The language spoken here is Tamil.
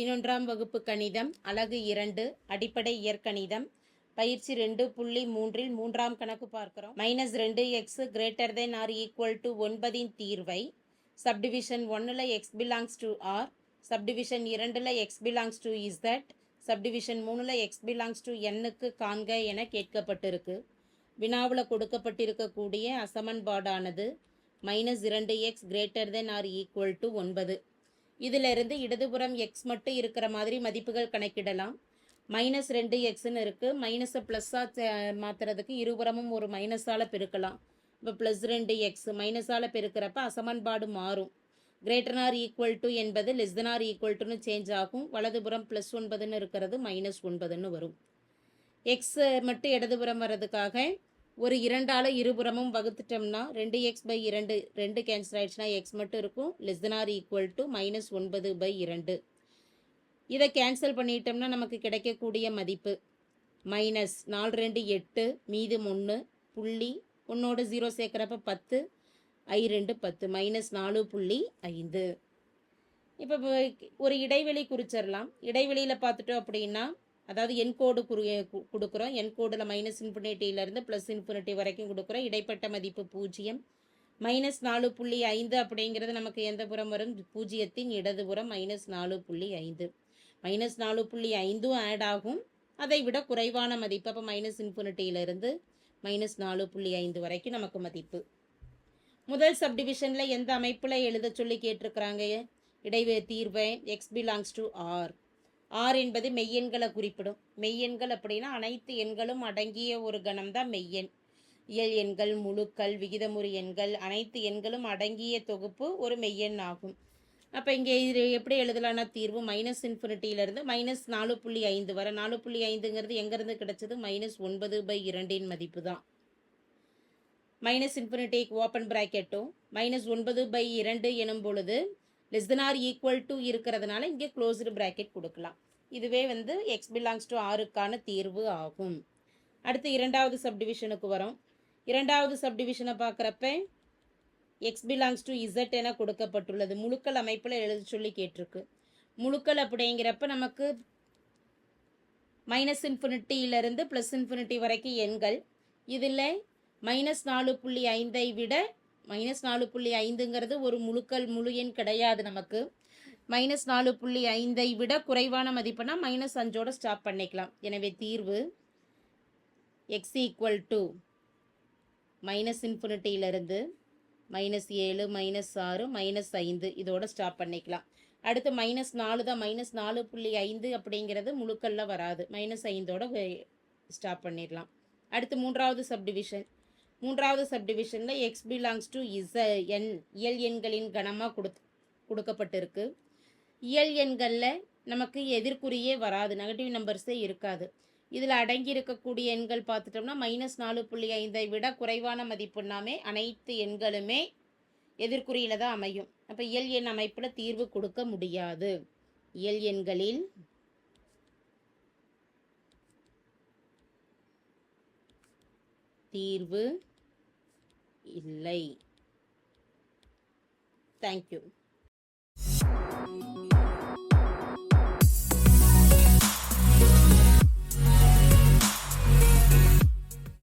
பதினொன்றாம் வகுப்பு கணிதம் அலகு இரண்டு அடிப்படை இயற்கணிதம். பயிற்சி ரெண்டு புள்ளி மூன்றில் மூன்றாம் கணக்கு பார்க்கிறோம். மைனஸ் ரெண்டு x greater than or equal to ஒன்பதின் தீர்வை. சப்டிவிஷன் ஒன்னில் x belongs to or subdivision இரண்டில் x belongs to is that subdivision மூணில் எக்ஸ் பிலாங்ஸ் டு என்னுக்கு காண்க என கேட்கப்பட்டிருக்கு. வினாவில் கொடுக்கப்பட்டிருக்கக்கூடிய அசமன்பாடானது மைனஸ் இரண்டு x greater than or equal to ஒன்பது. இதிலிருந்து இடதுபுறம் எக்ஸ் மட்டும் இருக்கிற மாதிரி மதிப்புகள் கணக்கிடலாம். மைனஸ் ரெண்டு எக்ஸ்ன்னு இருக்குது மைனஸை ப்ளஸ்ஸாக மாற்றுறதுக்கு இருபுறமும் ஒரு மைனஸால் பெருக்கலாம். இப்போ ப்ளஸ் ரெண்டு எக்ஸ் மைனஸால் பெருக்கிறப்ப அசமன்பாடு மாறும். கிரேட்டர் ஆர் ஈக்குவல் டு என்பது லெஸ் தென் ஆர் ஈக்குவல் டுன்னு சேஞ்ச் ஆகும். வலதுபுறம் ப்ளஸ் ஒன்பதுன்னு இருக்கிறது மைனஸ் ஒன்பதுன்னு வரும். எக்ஸ் மட்டும் இடதுபுறம் வர்றதுக்காக ஒரு இரண்டால் இருபுறமும் வகுத்துட்டோம்னா ரெண்டு எக்ஸ் பை இரண்டு ரெண்டு கேன்சல் ஆயிடுச்சுன்னா எக்ஸ் மட்டும் இருக்கும். Less than or equal to minus ஒன்பது பை இரண்டு. இதை கேன்சல் பண்ணிட்டோம்னா நமக்கு கிடைக்கக்கூடிய மதிப்பு. மைனஸ் நாலு ரெண்டு எட்டு மீது ஒன்று புள்ளி ஒன்னோட ஜீரோ சேர்க்குறப்ப பத்து ஐ ரெண்டு பத்து. மைனஸ் நாலு புள்ளி ஐந்து. இப்போ ஒரு இடைவெளி குறிச்சிடலாம். இடைவெளியில் பார்த்துட்டோம் அப்படின்னா அதாவது என் கோடு குறி கொடுக்குறோம். என் கோடில் மைனஸ் இன்ஃபினிட்டியிலேருந்து ப்ளஸ் இன்ஃபினிட்டி வரைக்கும் கொடுக்குறோம். இடைப்பட்ட மதிப்பு பூஜ்ஜியம். மைனஸ் நாலு புள்ளி ஐந்து அப்படிங்கிறது நமக்கு எந்த புறம் வரும்? பூஜ்ஜியத்தின் இடதுபுறம் மைனஸ் நாலு புள்ளி ஐந்து. மைனஸ் நாலு புள்ளி ஐந்தும் ஆட் ஆகும். அதை விட குறைவான மதிப்பு அப்போ மைனஸ் இன்ஃபினிட்டியிலிருந்து மைனஸ் நாலு புள்ளி ஐந்து வரைக்கும் நமக்கு மதிப்பு. முதல் சப்டிவிஷனில் எந்த அமைப்பில் எழுத சொல்லி கேட்டிருக்கிறாங்க? இடைவே தீர்வை x belongs to R R என்பது மெய்யெண்களை குறிப்பிடும். மெய்யெண்கள் அப்படின்னா அனைத்து எண்களும் அடங்கிய ஒரு கணம்தான் மெய்யெண். இயல் எண்கள் முழுக்கள் விகிதமுறு எண்கள் அனைத்து எண்களும் அடங்கிய தொகுப்பு ஒரு மெய்யெண் ஆகும். அப்போ இங்கே இது எப்படி எழுதலான தீர்வு மைனஸ் இன்ஃபினிட்டியிலேருந்து மைனஸ் நாலு புள்ளி ஐந்து வர. நாலு புள்ளி ஐந்துங்கிறது எங்கேருந்து கிடைச்சது? மைனஸ் ஒன்பது பை இரண்டின் மதிப்பு தான். மைனஸ் இன்ஃபினிட்டிக்கு ஓப்பன் ப்ராக்கெட்டும் மைனஸ் ஒன்பது பை இரண்டு எனும் பொழுது less than or equal to இருக்கிறதுனால இங்கே க்ளோஸ்டு ப்ராக்கெட் கொடுக்கலாம். இதுவே வந்து எக்ஸ் பிலாங்ஸ் டு ஆறுக்கான தீர்வு ஆகும். அடுத்து இரண்டாவது சப்டிவிஷனுக்கு வரோம். இரண்டாவது சப்டிவிஷனை பார்க்குறப்ப எக்ஸ் பிலாங்ஸ் டு இசட் என கொடுக்கப்பட்டுள்ளது. முழுக்கள் அமைப்பில் எழுத சொல்லி கேட்டிருக்கு. முழுக்கள் அப்படிங்கிறப்ப நமக்கு மைனஸ் இன்ஃபினிட்டியிலிருந்து ப்ளஸ் இன்ஃபினிட்டி வரைக்கும் எண்கள். இதில் மைனஸ் நாலு புள்ளி ஐந்தை விட மைனஸ் நாலு புள்ளி ஐந்துங்கிறது ஒரு முழுக்கள் முழு எண் கிடையாது நமக்கு. மைனஸ் நாலு புள்ளி ஐந்தை விட குறைவான மதிப்புனா மைனஸ் அஞ்சோட ஸ்டாப் பண்ணிக்கலாம். எனவே தீர்வு எக்ஸ் ஈக்குவல் டு மைனஸ் இன்ஃபினிட்டியிலிருந்து மைனஸ் ஏழு மைனஸ் ஆறு மைனஸ் ஐந்து இதோட ஸ்டாப் பண்ணிக்கலாம். அடுத்து மைனஸ் நாலு தான் மைனஸ் நாலு புள்ளி ஐந்து அப்படிங்கிறது முழுக்கல்ல வராது. மைனஸ் ஐந்தோட ஸ்டாப் பண்ணிடலாம். அடுத்து மூன்றாவது சப்டிவிஷன் மூன்றாவது சப்டிவிஷனில் எக்ஸ் பிலாங்ஸ் டு இஸ் எண் இயல் எண்களின் கணமாக கொடு கொடுக்கப்பட்டிருக்கு. இயல் எண்களில் நமக்கு எதிர்க்குறியே வராது நெகட்டிவ் நம்பர்ஸே இருக்காது. இதில் அடங்கி இருக்கக்கூடிய எண்கள் பார்த்துட்டோம்னா மைனஸ் நாலு புள்ளி ஐந்தை விட குறைவான மதிப்புனாமே அனைத்து எண்களுமே எதிர்குறியில் தான் அமையும். அப்போ இயல் எண் அமைப்பில் தீர்வு கொடுக்க முடியாது. இயல் எண்களில் தீர்வு இல்லை. தேங்க்யூ